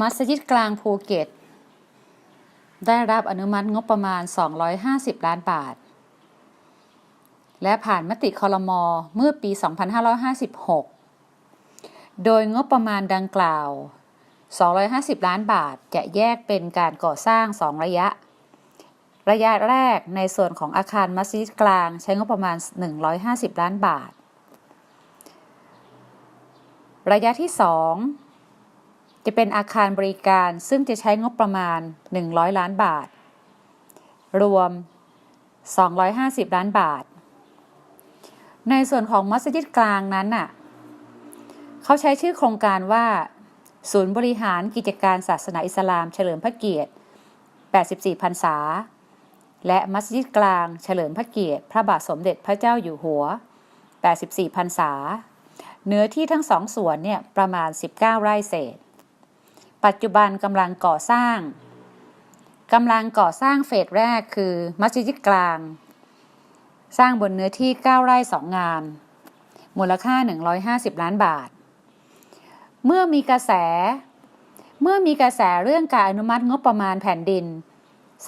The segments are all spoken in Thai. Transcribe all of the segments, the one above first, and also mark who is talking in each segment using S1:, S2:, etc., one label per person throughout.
S1: มัสยิดกลางภูเก็ต ได้รับอนุมัติงบประมาณ 250 ล้านบาท และผ่านมติคอรมอเมื่อปี 2556 โดยงบประมาณดังกล่าว 250 ล้านบาทจะแยกเป็นการก่อสร้าง 2 ระยะ ระยะแรกในส่วนของอาคารมัสยิดกลางใช้งบประมาณ 150 ล้านบาท ระยะที่ 2 จะเป็นอาคารบริการซึ่งจะใช้งบประมาณ 100 ล้านบาท รวม 250 ล้านบาท ในส่วนของมัสยิดกลางนั้นน่ะเขาใช้ชื่อโครงการว่า ศูนย์บริหารกิจการศาสนาอิสลาม เฉลิมพระเกียรติ 84พรรษา และมัสยิดกลางเฉลิมพระเกียรติ พระบาทสมเด็จพระเจ้าอยู่หัว 84พรรษา เนื้อที่ทั้งสองส่วนเนี่ยประมาณ 19 ไร่เศษ ปัจจุบันกำลังก่อสร้างกำลังก่อสร้างเฟสแรกคือมัสยิดกลาง สร้างบนเนื้อที่ 9 ไร่ 2 งาน มูลค่า 150 ล้านบาท เมื่อมีกระแส เมื่อมีกระแสเรื่องการอนุมัติงบประมาณแผ่นดิน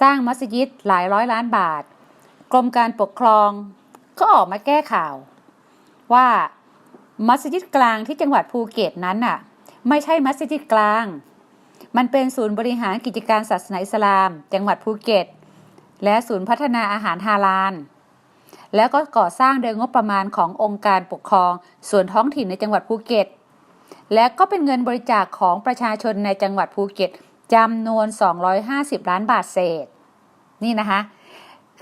S1: สร้างมัสยิดหลายร้อยล้านบาท กรมการปกครองก็ออกมาแก้ข่าว ว่ามัสยิดกลางที่จังหวัดภูเก็ตนั้นน่ะ ไม่ใช่มัสยิดกลาง มันเป็นศูนย์บริหารกิจการศาสนาอิสลาม จังหวัดภูเก็ต และศูนย์พัฒนาอาหารฮาลาล แล้วก็ก่อสร้างโดยงบประมาณขององค์การปกครอง ส่วนท้องถิ่นในจังหวัดภูเก็ต และก็เป็นเงินบริจาคของประชาชนในจังหวัดภูเก็ตจำนวน 250 ล้านบาทเศษ นี่นะคะ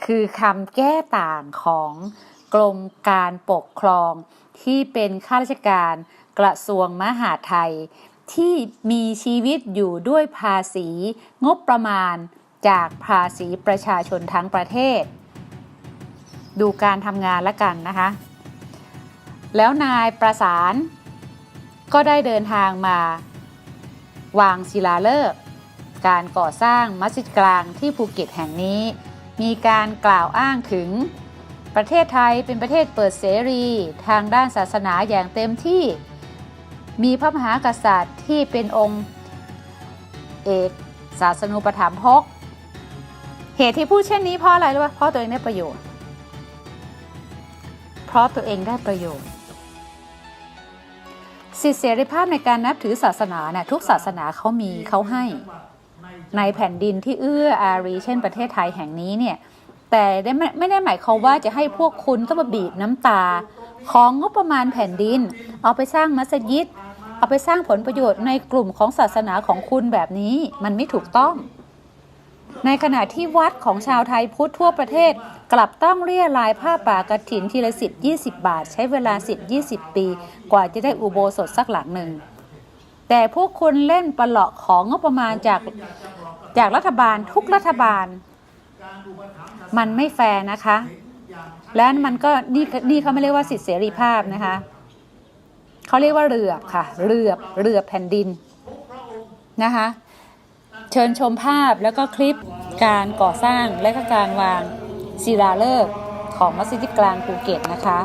S1: คือคำแก้ต่างของกรมการปกครองที่เป็นข้าราชการกระทรวงมหาดไทย ที่มีชีวิตอยู่ด้วยภาษีงบประมาณจากภาษีประชาชนทั้งประเทศ ดูการทำงานละกันนะคะ แล้วนายประสานก็ได้เดินทางมาวางศิลาฤกษ์การก่อสร้างมัสยิดกลางที่ภูเก็ตแห่งนี้ มีการกล่าวอ้างถึงประเทศไทยเป็นประเทศเปิดเสรี ทางด้านศาสนาอย่างเต็มที่ มีพระมหากษัตริย์ที่เป็นองค์เอกศาสนูปถัมภกเหตุที่พูดเช่นนี้เพราะอะไรรู้ป่ะเพราะตัวเองได้ประโยชน์ เพราะตัวเองได้ประโยชน์สิทธิเสรีภาพในการนับถือศาสนาเนี่ยทุกศาสนาเขามีเขาให้ ในแผ่นดินที่เอื้ออารี เช่นประเทศไทยแห่งนี้เนี่ย แต่ได้ไม่ไม่ได้หมายความว่าจะให้พวกคุณต้องมาบีบน้ำตา ของงบประมาณแผ่นดิน เอาไปสร้างมัสยิด เอาไปสร้างผลประโยชน์ในกลุ่มของศาสนาของคุณแบบนี้มันไม่ถูกต้อง ในขณะที่วัดของชาวไทยพุทธทั่วประเทศ กลับต้องเรียรายผ้าป่ากระถินทีละสิบยี่สิบบาท ใช้เวลาสิบยี่สิบปี กว่าจะได้อุโบสถสักหลังหนึ่ง แต่พวกคุณเล่นประหลาะของงบประมาณจากจากรัฐบาลทุกรัฐบาล มันไม่แฟร์นะคะ และมันก็นี่นี่เขาไม่เรียกว่าสิทธิเสรีภาพนะคะ เขาเรียกว่าเรือค่ะ เรือเรือแผ่นดินนะคะเชิญชมภาพแล้วก็คลิปการก่อสร้างและก็การวางศิลาฤกษ์ของมัสยิดกลางภูเก็ตนะคะ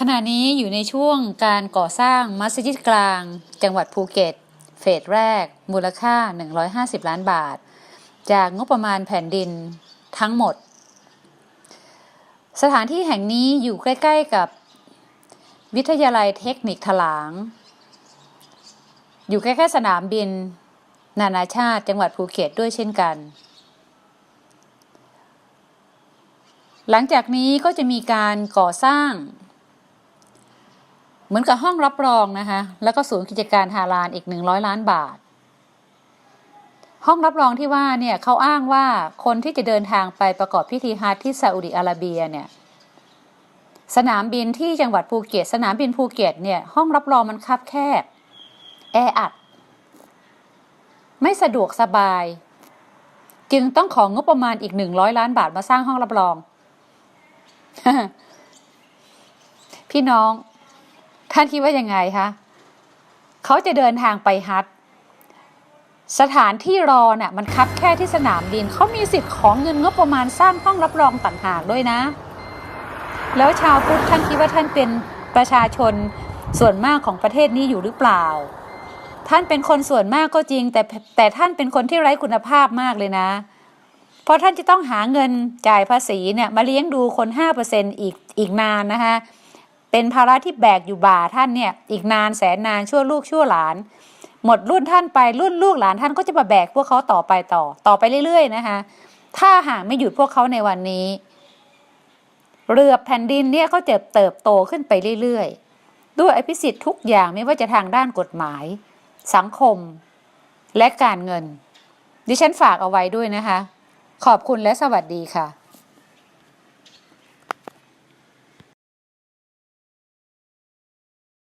S1: ขณะนี้อยู่ในช่วงการก่อสร้างมัสยิดกลาง จังหวัดภูเก็ต เฟสแรก มูลค่า 150 ล้านบาท จากงบประมาณแผ่นดินทั้งหมด สถานที่แห่งนี้อยู่ใกล้ ๆ กับวิทยาลัยเทคนิคถลาง อยู่ใกล้ๆสนามบิน นานาชาติจังหวัดภูเก็ตด้วยเช่นกัน หลังจากนี้ก็จะมีการก่อสร้าง เหมือนกับห้องรับรองนะคะแล้วก็ศูนย์กิจการฮาลานอีก 100 ล้านบาท ห้องรับรองที่ว่าเนี่ยเขาอ้างว่าคนที่จะเดินทางไปประกอบพิธีฮัจที่ซาอุดิอาระเบียเนี่ยสนามบินที่จังหวัดภูเก็ต สนามบินภูเก็ตเนี่ยห้องรับรองมันคับแคบแออัด ไม่สะดวกสบาย จึงต้องของงบประมาณอีก100ล้านบาทมาสร้างห้องรับรอง พี่น้อง ท่านคิดว่ายังไงคะเขาจะเดินทางไปฮัทสถานที่รอน่ะมันคับแค่ที่สนามบินเขามีสิทธิ์ของเงินงบประมาณสร้างห้องรับรองต่างหากด้วยนะ แล้วชาวพุทธท่านคิดว่าท่านเป็นประชาชนส่วนมากของประเทศนี้อยู่หรือเปล่า ท่านเป็นคนส่วนมากก็จริง แต่แต่ท่านเป็นคนที่ไร้คุณภาพมากเลยนะ เพราะท่านจะต้องหาเงินจ่ายภาษีเนี่ยมาเลี้ยงดูคน5%อีกอีกนานนะคะ เป็นภาระที่แบกอยู่บ่าท่านเนี่ยอีกนานแสนนานชั่วลูกชั่วหลาน หมดรุ่นท่านไปรุ่นลูกหลานท่านก็จะมาแบกพวกเขาต่อไปต่อต่อไปเรื่อย ๆ นะคะถ้าหากไม่หยุดพวกเขาในวันนี้ เรือแผ่นดินเนี่ยก็จะเติบโตขึ้นไปเรื่อยๆ ด้วยอภิสิทธิ์ทุกอย่างไม่ว่าจะทางด้านกฎหมาย สังคม และการเงิน ดิฉันฝากเอาไว้ด้วยนะคะ ขอบคุณและสวัสดีค่ะ